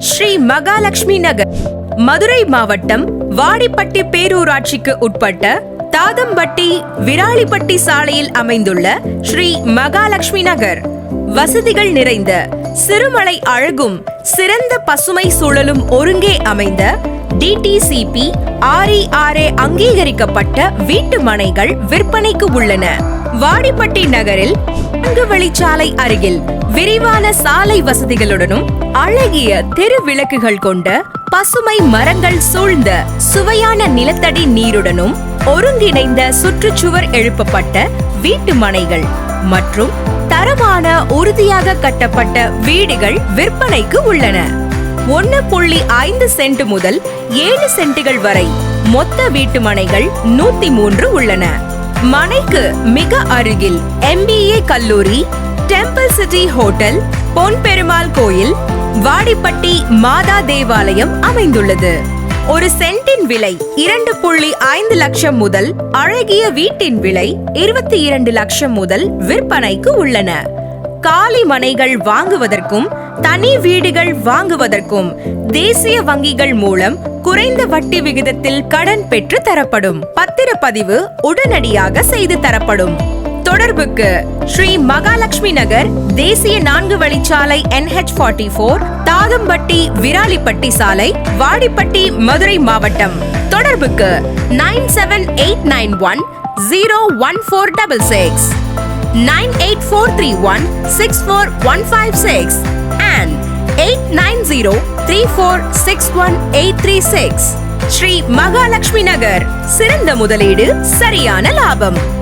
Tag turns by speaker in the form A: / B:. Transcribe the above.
A: ஸ்ரீ மகாலட்சுமி நகர் மதுரை மாவட்டம் வாடிப்பட்டி பேரூராட்சிக்கு உட்பட்ட தாதம்பட்டி விராலிப்பட்டி சாலையில் அமைந்துள்ள ஸ்ரீ மகாலட்சுமி நகர். வசதிகள் நிறைந்த சிறுமலை அழகும் சிறந்த பசுமை சூழலும் ஒருங்கே அமைந்த டிடிசிபி ஆர்இஆர்ஏ அங்கீகரிக்கப்பட்ட வீட்டு மனைகள் விற்பனைக்கு உள்ளன. வாடிப்பட்டி நகரில் நான்கு வழிச்சாலை அருகில் விரிவான சாலை வசதிகளுடனும் அழகிய தெரு விளக்குகள் கொண்ட பசுமை மரங்கள் சூழ்ந்த சுவையான நிலத்தடி நீருடனும் ஒருங்கிணைந்த சுற்றுச்சுவர் எழுப்பப்பட்ட வீட்டு மனைகள் மற்றும் தரமான உறுதியாக கட்டப்பட்ட வீடுகள் விற்பனைக்கு உள்ளன. ஒன்னு புள்ளி ஐந்து சென்ட் முதல் ஏழு சென்ட்டுகள் வரை. மொத்த வீட்டு மனைகள் நூத்தி மூன்று உள்ளன. மனைக்கு மிக அருகில் எம்பிஏ கல்லூரி டெம்பிள் சிட்டி ஹோட்டல் பொன்பெருமாள் கோயில் வாடிப்பட்டி மாதா தேவாலயம் அமைந்துள்ளது. ஒரு சென்டின் விலை இரண்டு புள்ளி ஐந்து லட்சம் முதல் அழகிய வீட்டின் விலை இருபத்தி இரண்டு லட்சம் முதல் விற்பனைக்கு உள்ளன. காலி மனைகள் வாங்குவதற்கும் தனி வீடுகள் வாங்குவதற்கும் தேசிய வங்கிகள் மூலம் குறைந்த வட்டி விகிதத்தில் கடன் பெற்று தரப்படும். பத்திரப்பதிவு உடனடியாக செய்து தரப்படும். தொடர்புக்கு ஸ்ரீ மகாலட்சுமி நகர் தேசிய நான்கு வழிச்சாலை NH forty four Thathampatti Viralipatti சாலை வாடிப்பட்டி மதுரை மாவட்டம். தொடர்புக்கு nine seven eight nine one zero one four double six. Nine eight four three one six four one five six and eight nine zero three four six one eight three six Sri Mahalakshmi Nagar சிறந்த முதலீடு சரியான லாபம்.